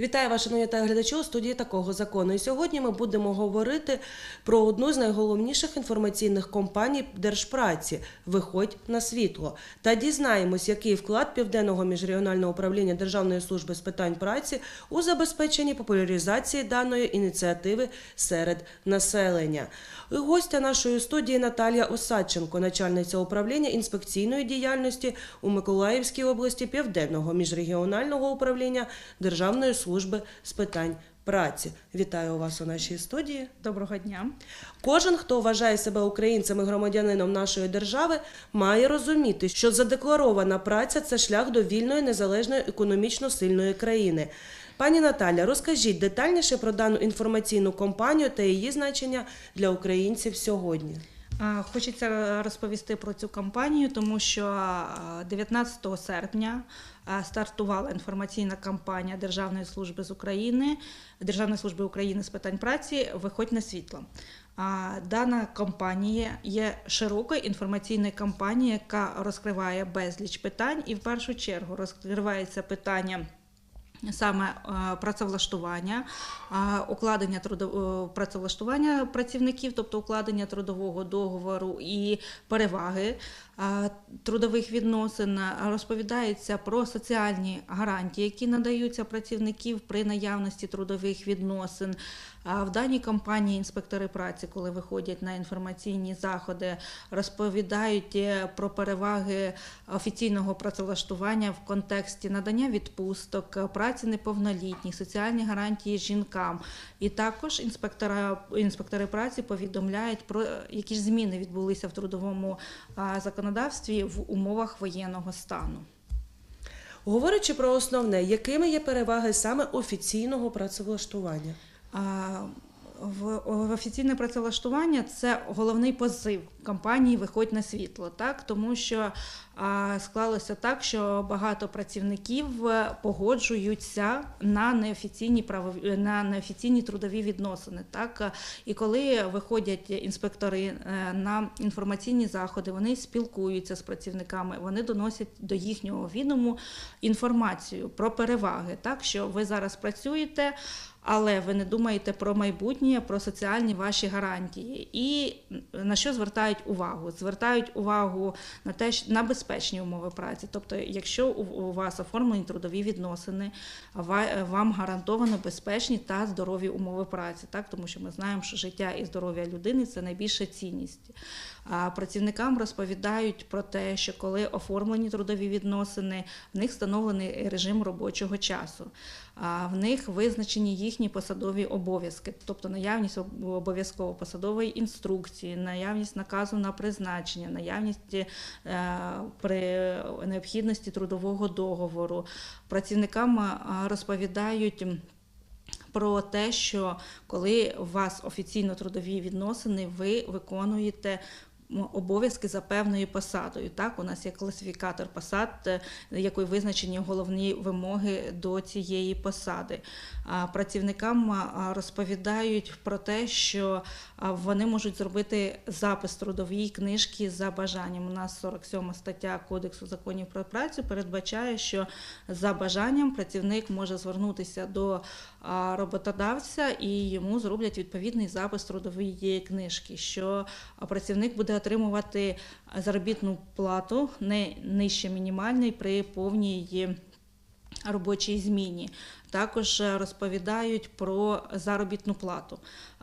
Вітаю вас, шановні телеглядачі, у студії такого закону. І сьогодні ми будемо говорити про одну з найголовніших інформаційних компаній держпраці Виходь на світло та дізнаємось, який вклад південного міжрегіонального управління Державної служби з питань праці у забезпеченні популяризації даної ініціативи серед населення. Гостя нашої студії Наталія Осадченко, начальниця управління інспекційної діяльності у Миколаївській області Південного міжрегіонального управління Державної служби з питань праці. Вітаю вас у нашій студії. Доброго дня. Кожен, хто вважає себе українцем і громадянином нашої держави, має розуміти, що задекларована праця це шлях до вільної, незалежної, економічно сильної країни. Пані Наталя, розкажіть детальніше про дану інформаційну кампанію та її значення для українців сьогодні. Хочеться розповісти про цю кампанію, тому що 19 серпня стартувала інформаційна кампанія Державної служби з України, Державної служби України з питань праці Виходь на світло. Дана кампанія є широкою інформаційною кампанією, яка розкриває безліч питань, і в першу чергу розкривається питання. Саме е, працевлаштування, е, укладення трудо- е, працевлаштування працівників, тобто укладення трудового договору і переваги трудових відносин, розповідається про соціальні гарантії, які надаються працівників при наявності трудових відносин. В даній кампанії інспектори праці, коли виходять на інформаційні заходи, розповідають про переваги офіційного працевлаштування в контексті надання відпусток, праці неповнолітніх, соціальні гарантії жінкам. І також інспектора, інспектори праці повідомляють про е, які ж зміни відбулися в трудовому законодавстві в умовах воєнного стану. Говорячи про основне, якими є переваги саме офіційного працевлаштування? А, В офіційне працевлаштування це головний позив кампанії Виходь на світло, так тому що склалося так, що багато працівників е, погоджуються на неофіційні правові на неофіційні трудові відносини. Так і коли виходять інспектори е, на інформаційні заходи, вони спілкуються з працівниками, вони доносять до їхнього відому інформацію про переваги, так що ви зараз працюєте але ви не думаєте про майбутнє, про соціальні ваші гарантії. І на що звертають увагу? Звертають увагу на те, що- на безпечні умови праці. Тобто, якщо у вас оформлені трудові відносини, ва- вам гарантовано безпечні та здорові умови праці, так тому що ми знаємо, що життя і здоров'я людини це найбільша цінність. Працівникам розповідають про те, що коли оформлені трудові відносини, в них встановлений режим робочого часу, в них визначені їхні посадові обов'язки, тобто наявність обов'язково посадової інструкції, наявність наказу на призначення, наявність е, при необхідності трудового договору. Працівникам е, розповідають. Про те, що коли у вас офіційно трудові відносини, ви виконуєте обов'язки за певною посадою. Так, у нас є класифікатор посад, е, якою визначені головні вимоги до цієї посади. Працівникам розповідають про те, що вони можуть зробити запис трудової книжки за бажанням. У нас 47 стаття Кодексу законів про працю передбачає, що за бажанням працівник може звернутися до роботодавця і йому зроблять відповідний запис трудової книжки, що працівник буде отримувати заробітну плату не нижче мінімальної при повній робочій зміні. Також е, розповідають про заробітну плату,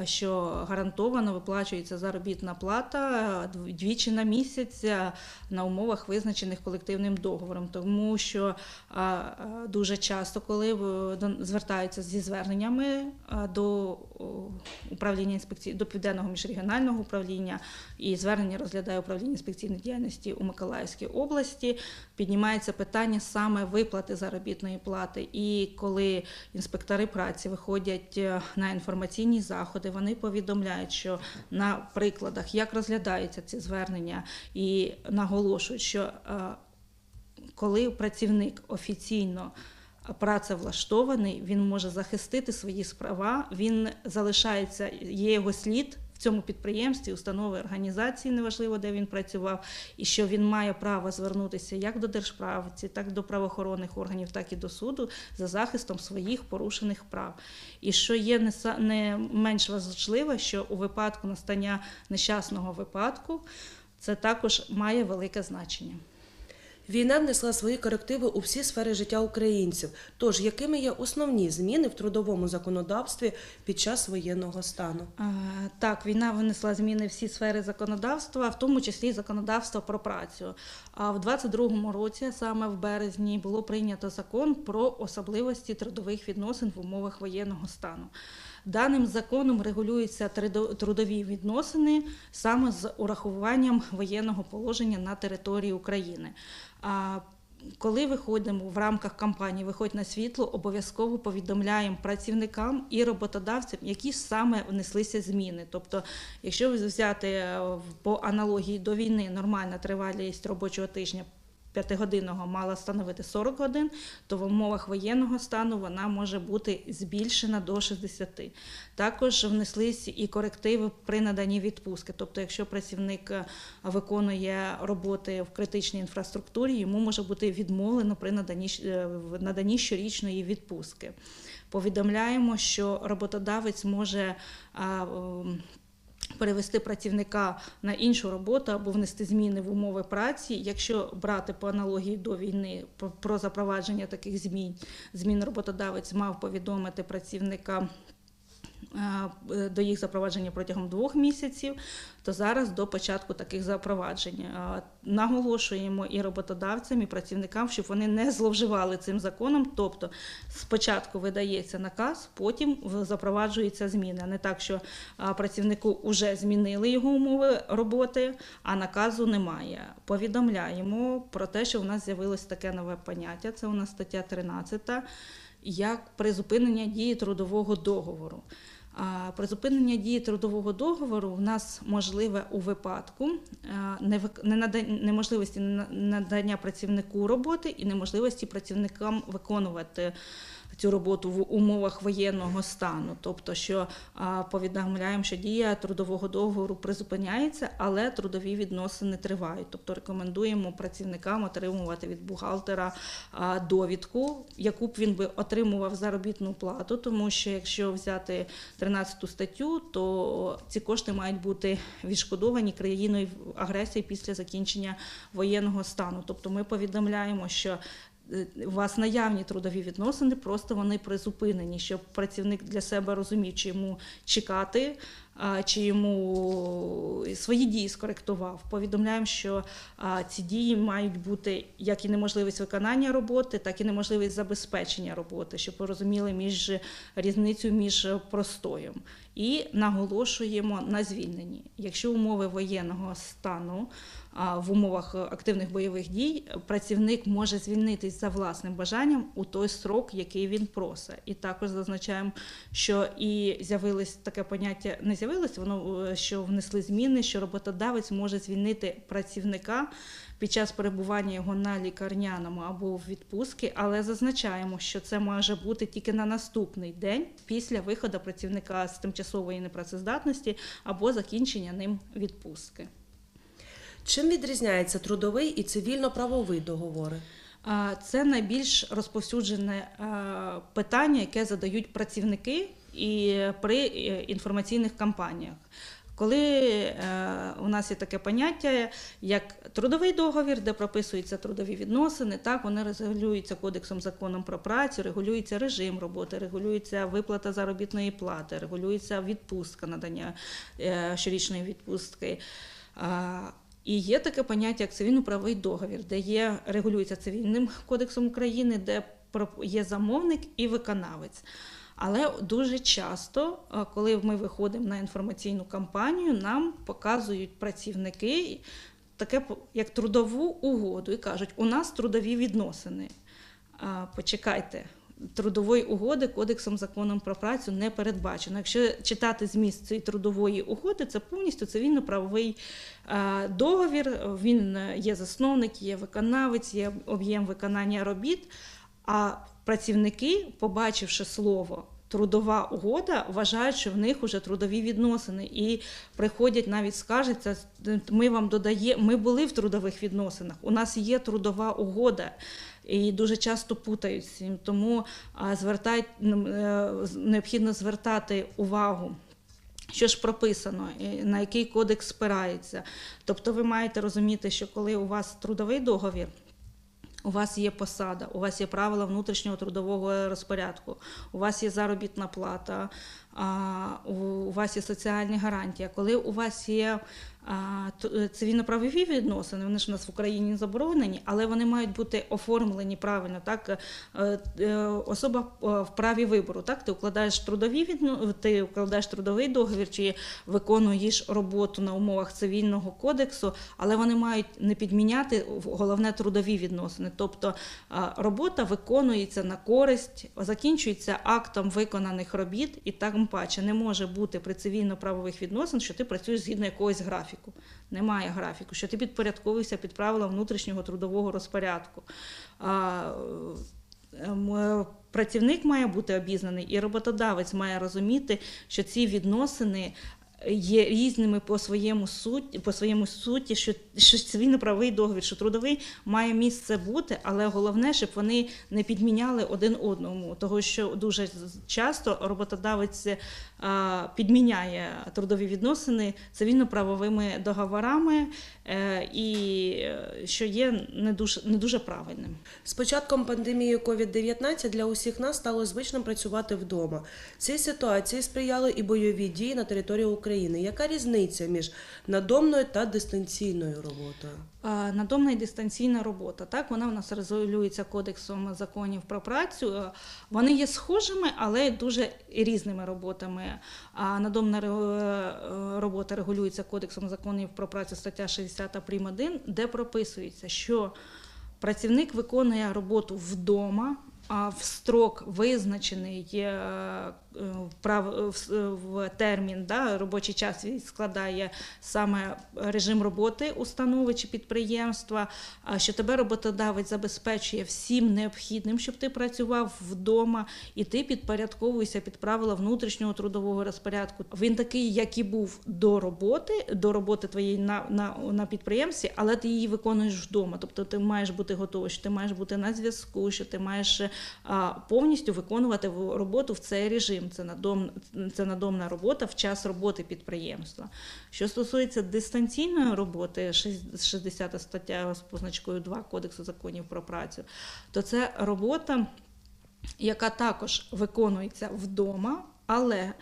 е, що гарантовано виплачується заробітна плата е, двічі на місяць на умовах, визначених колективним договором. Тому що дуже часто, коли звертаються зі зверненнями до управління інспекції до південного міжрегіонального управління і звернення розглядає управління інспекційної діяльності у Миколаївській області, піднімається питання саме виплати заробітної плати. І коли інспектори праці виходять е, на інформаційні заходи, вони повідомляють, що на прикладах, як розглядаються ці звернення, і наголошують, що е, коли працівник офіційно працевлаштований, він може захистити свої права, він залишається, є його слід цьому підприємстві, установи організації, неважливо, де він працював, і що він має право звернутися як до держправці, так до правоохоронних органів, так і до суду за захистом своїх порушених прав. І що є не менш важливо, що у випадку настання нещасного випадку це також має велике значення. Війна внесла свої корективи у всі сфери життя українців. Тож, якими є основні зміни в трудовому законодавстві під час воєнного стану? Так, війна винесла зміни всі сфери законодавства, в тому числі законодавство про працю. А в 22-му році, саме в березні, було прийнято закон про особливості трудових відносин в умовах воєнного стану. Даним законом регулюються трудові відносини саме з урахуванням воєнного положення на території України. Коли виходимо в рамках кампанії Виходь на світло, обов'язково повідомляємо працівникам і роботодавцям, які саме внеслися зміни. Тобто, якщо взяти е, по аналогії до війни нормальна тривалість робочого тижня. П'ятигодинного мала становити 40 годин, то в умовах воєнного стану вона може бути збільшена до 60. Також внеслись і корективи при наданні відпустки. Тобто, якщо працівник е, виконує роботи в критичній інфраструктурі, йому може бути відмовлено при наданні, е, наданні щорічної відпустки. Повідомляємо, що роботодавець може перевести працівника на іншу роботу або внести зміни в умови праці. Якщо брати по аналогії до війни про- про запровадження таких змін, змін роботодавець мав повідомити працівника. Е, До їх запровадження протягом двох місяців, то зараз до початку таких запроваджень Е, наголошуємо і роботодавцям, і працівникам, щоб вони не зловживали цим законом. Тобто спочатку видається наказ, потім запроваджуються зміни. Не так, що працівнику вже змінили його умови роботи, а наказу немає. Повідомляємо про те, що в нас з'явилось таке нове поняття. Це у нас стаття 13, як призупинення дії трудового договору. А Призупинення дії трудового договору в нас можливе у випадку е, неможливості на- надання працівнику роботи і неможливості працівникам виконувати цю роботу в умовах воєнного стану, тобто, що повідомляємо, що дія трудового договору призупиняється, але трудові відносини тривають. Тобто рекомендуємо працівникам отримувати від бухгалтера довідку, яку б він би отримував заробітну плату, тому що якщо взяти 13 статтю, то ці кошти мають бути відшкодовані країною агресії після закінчення воєнного стану. Тобто ми повідомляємо, що у вас наявні трудові відносини, просто вони призупинені, щоб працівник для себе розумів, чи йому чекати, чи йому свої дії скоректував. Повідомляємо, що ці дії мають бути як і неможливість виконання роботи, так і неможливість забезпечення роботи, щоб ви розуміли між різницю між простоєм. І наголошуємо на звільненні. Якщо умови воєнного стану в умовах активних бойових дій працівник може звільнитись за власним бажанням у той срок, який він просить. І також зазначаємо, що і з'явилось таке поняття, не з'явилось, воно е, що внесли зміни, що роботодавець може звільнити працівника під час перебування його на лікарняному або в відпустці, але зазначаємо, що це може бути тільки на наступний день після виходу працівника з тимчасової непрацездатності або закінчення ним відпустки. Чим відрізняється трудовий і цивільно-правовий договори? Це найбільш розповсюджене питання, яке задають працівники і при е, інформаційних кампаніях. Коли е, у нас є таке поняття, як трудовий договір, де прописуються трудові відносини, так вони регулюються кодексом законом про працю, регулюється режим роботи, регулюється виплата заробітної плати, регулюється відпустка надання е, щорічної відпустки. І є таке поняття, як цивільно-правовий договір, де є регулюється цивільним кодексом України, де є замовник і виконавець. Але дуже часто, коли ми виходимо на інформаційну кампанію, нам показують працівники таке як трудову угоду і кажуть, у нас трудові відносини. Почекайте. Трудової угоди кодексом законом про працю не передбачено. Якщо читати зміст цієї трудової угоди, це повністю цивільно-правовий е, договір. Він є засновник, є виконавець, є об'єм виконання робіт. А працівники, побачивши слово трудова угода, вважають, що в них вже трудові відносини, і приходять навіть скаржаться, ми вам додаємо, ми були в трудових відносинах, у нас є трудова угода. І дуже часто путають цим, тому е, необхідно звертати увагу. Що ж прописано, на який кодекс спирається. Тобто ви маєте розуміти, що коли у вас трудовий договір, у вас є посада, у вас є правила внутрішнього трудового розпорядку, у вас є заробітна плата, у вас є соціальні гарантії. Коли у вас є цивільно-правові відносини, вони ж у нас в Україні заборонені, але вони мають бути оформлені правильно. Так Е, е, особа е, в праві вибору. Так, ти укладаєш трудові відно... ти укладаєш трудовий договір чи виконуєш роботу на умовах цивільного кодексу, але вони мають не підміняти головне трудові відносини. Тобто е, робота виконується на користь, закінчується актом виконаних робіт, і так паче не може бути при цивільно-правових відносин, що ти працюєш згідно якогось графіку. Немає графіку, що ти підпорядковуєшся під правила внутрішнього трудового розпорядку. А, ем, е, Працівник має бути обізнаний, і роботодавець має розуміти, що ці відносини є різними по своєму суті, по своєму суті, що, що цивільно-правовий договір, що трудовий має місце бути, але головне, щоб вони не підміняли один одному, того що дуже часто роботодавець а, підміняє трудові відносини цивільно-правовими договорами, е, і е, що є не дуже, не дуже правильним. З початком пандемії COVID-19 для усіх нас стало звичним працювати вдома. Цій ситуації сприяли і бойові дії на території України. Яка різниця між надомною та дистанційною роботою? Надомна і дистанційна робота. Так, вона в нас регулюється кодексом законів про працю. Е, Вони є схожими, але дуже різними роботами. А надомна е, робота регулюється кодексом законів про працю стаття 60 прим. 1, де прописується, що працівник виконує роботу вдома. А в строк визначений е, в, в термін, да, робочий час складає саме режим роботи установи чи підприємства, що тебе роботодавець забезпечує всім необхідним, щоб ти працював вдома, і ти підпорядковуєшся під правила внутрішнього трудового розпорядку. Він такий, як і був до роботи, до роботи твоєї на, на, на підприємстві, але ти її виконуєш вдома. Тобто ти маєш бути готовий, що ти маєш бути на зв'язку, що ти маєш повністю виконувати роботу в цей режим. Це надом, це надомна робота в час роботи підприємства. Що стосується дистанційної роботи, шість- 60 стаття з позначкою 2 Кодексу законів про працю, то це робота, яка також виконується вдома, але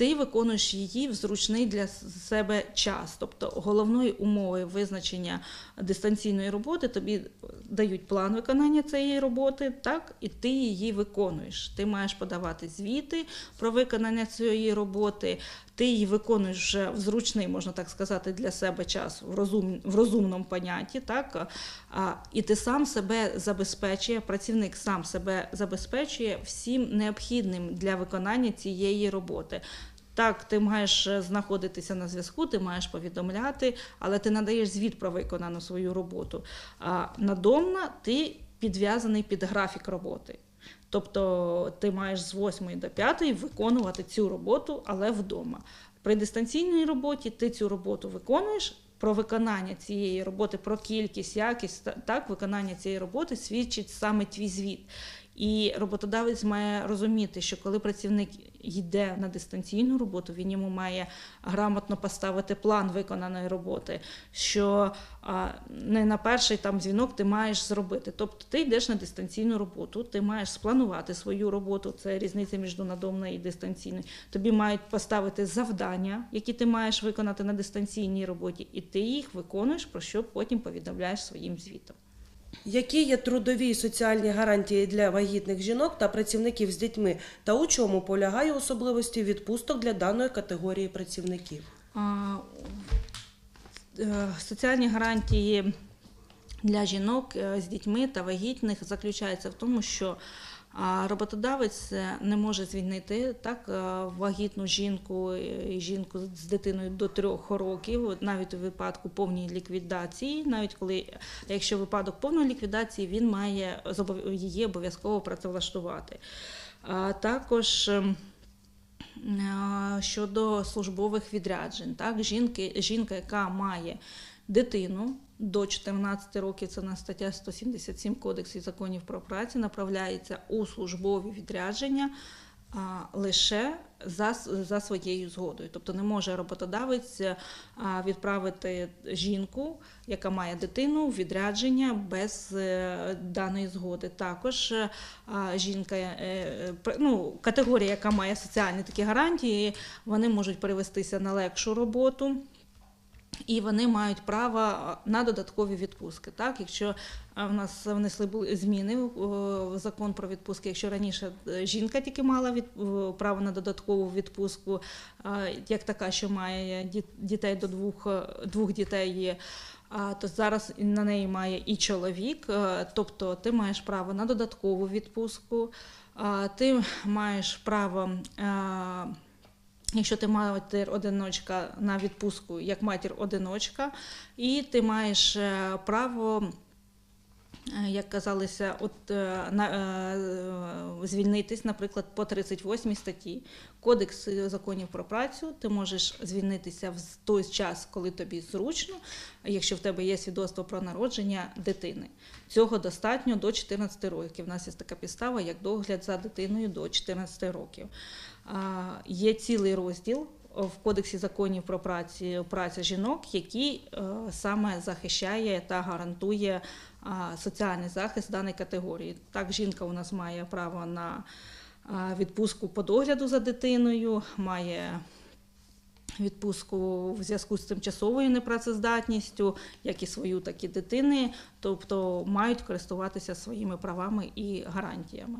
ти виконуєш її в зручний для себе час. Тобто головною умовою визначення дистанційної роботи тобі дають план виконання цієї роботи, так, і ти її виконуєш. Ти маєш подавати звіти про виконання цієї роботи, ти її виконуєш вже в зручний, можна так сказати, для себе час в, розум, в розумному понятті, так, а, і ти сам себе забезпечує, працівник сам себе забезпечує всім необхідним для виконання цієї роботи. Так, ти маєш е, знаходитися на зв'язку, ти маєш повідомляти, але ти надаєш звіт про виконану свою роботу. А надомна ти підв'язаний під графік роботи. Тобто ти маєш з 8 до 5 виконувати цю роботу, але вдома. При дистанційній роботі ти цю роботу виконуєш. Про виконання цієї роботи, про кількість, якість, так, виконання цієї роботи свідчить саме твій звіт. І роботодавець має розуміти, що коли працівник йде на дистанційну роботу, він йому має грамотно поставити план виконаної роботи, що не на перший там дзвінок ти маєш зробити. Тобто ти йдеш на дистанційну роботу, ти маєш спланувати свою роботу. Це різниця між надомною і дистанційною. Тобі мають поставити завдання, які ти маєш виконати на дистанційній роботі, і ти їх виконуєш, про що потім повідомляєш своїм звітом. Які є трудові і соціальні гарантії для вагітних жінок та працівників з дітьми, та у чому полягає особливості відпусток для даної категорії працівників? Е, Соціальні гарантії для жінок е, з дітьми та вагітних заключаються в тому, що а, роботодавець е, не може звільнити так е, вагітну жінку і жінку з дитиною до трьох років, навіть у випадку повної ліквідації, навіть коли якщо випадок повної ліквідації, він має її обов'язково працевлаштувати. А також ем, е, щодо службових відряджень, так, жінки, жінка, яка має дитину до 14 років, це на стаття 177 Кодексу законів про працю, направляється у службові відрядження лише за, за своєю згодою. Тобто не може роботодавець а, відправити жінку, яка має дитину, в відрядження без е, даної згоди. Також е, жінка, е, е, ну, категорія, яка має соціальні такі гарантії, вони можуть перевестися на легшу роботу. І вони мають право на додаткові відпустки. Так, якщо в нас внесли були зміни в в закон про відпустки, якщо раніше е, жінка тільки мала від, право на додаткову відпустку, як така, що має дітей до двох, е, двох дітей є. А, то зараз на неї має і чоловік, е, тобто ти маєш право на додаткову відпустку, ти маєш право. Якщо ти матір одиночка на відпустку як матір одиночка, і ти маєш е, право, як казалося, от, е, на, е, звільнитись, наприклад, по 38 статті Кодекс законів про працю, ти можеш звільнитися в той час, коли тобі зручно, якщо в тебе є свідоцтво про народження дитини. Цього достатньо до 14 років. У нас є така підстава, як догляд за дитиною до 14 років. Є цілий розділ в Кодексі законів про працю жінок, який е, саме захищає та гарантує соціальний захист даної категорії. Так, жінка у нас має право на відпустку по догляду за дитиною, має відпустку в зв'язку з тимчасовою непрацездатністю, як і свою, так і дитини, тобто мають користуватися своїми правами і гарантіями.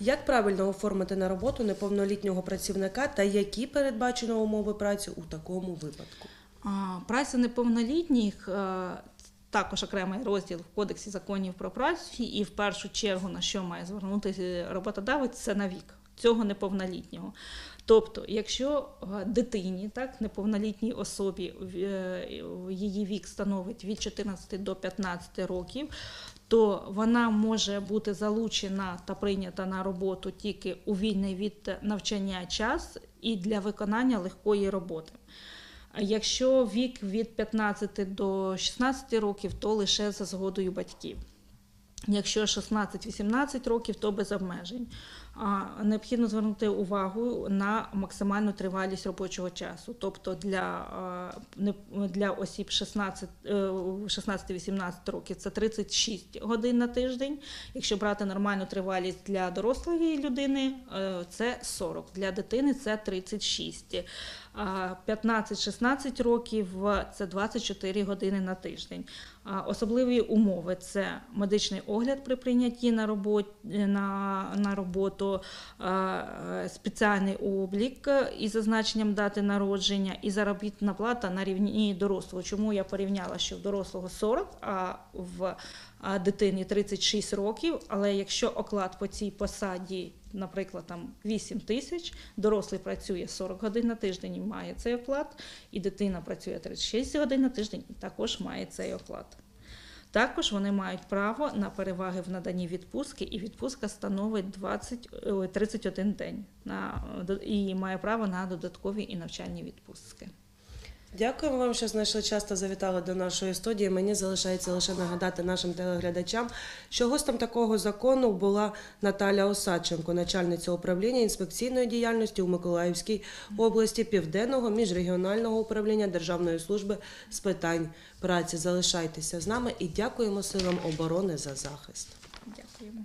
Як правильно оформити на роботу неповнолітнього працівника та які передбачено умови праці у такому випадку? Праця неповнолітніх е, також окремий розділ в Кодексі законів про працю, і в першу чергу на що має звернутися роботодавець, це на вік цього неповнолітнього. Тобто, якщо е, дитині, так, неповнолітній особі, е, її вік становить від 14 до 15 років, то вона може бути залучена та прийнята на роботу тільки у вільний від навчання час і для виконання легкої роботи. Якщо вік від 15 до 16 років, то лише за згодою батьків. Якщо 16-18 років, то без обмежень. Необхідно звернути увагу на максимальну тривалість робочого часу. Тобто для, для осіб 16, е, 16-18 років це 36 годин на тиждень. Якщо брати нормальну тривалість для дорослої людини, е, це 40. Для дитини це 36. А 15-16 років це 24 години на тиждень. Особливі умови це медичний огляд при прийнятті на роботу, на, на роботу, е, спеціальний облік із зазначенням дати народження і заробітна плата на рівні дорослого. Чому я порівняла, що в дорослого 40, а в дитині 36 років. Але якщо оклад по цій посаді, наприклад, там 8 тисяч, дорослий працює 40 годин на тиждень і має цей оклад, і дитина працює 36 годин на тиждень і також має цей оклад. Також вони мають право на переваги в наданні відпустки, і відпустка становить 20, ой, 31 день на, і має право на додаткові і навчальні відпустки. Дякуємо вам, що знайшли час та завітали до нашої студії. Мені залишається лише нагадати нашим телеглядачам, що гостем такого закону була Наталя Осадченко, начальниця управління інспекційної діяльності у Миколаївській області Південного міжрегіонального управління Державної служби з питань праці. Залишайтеся з нами і дякуємо силам оборони за захист. Дякуємо.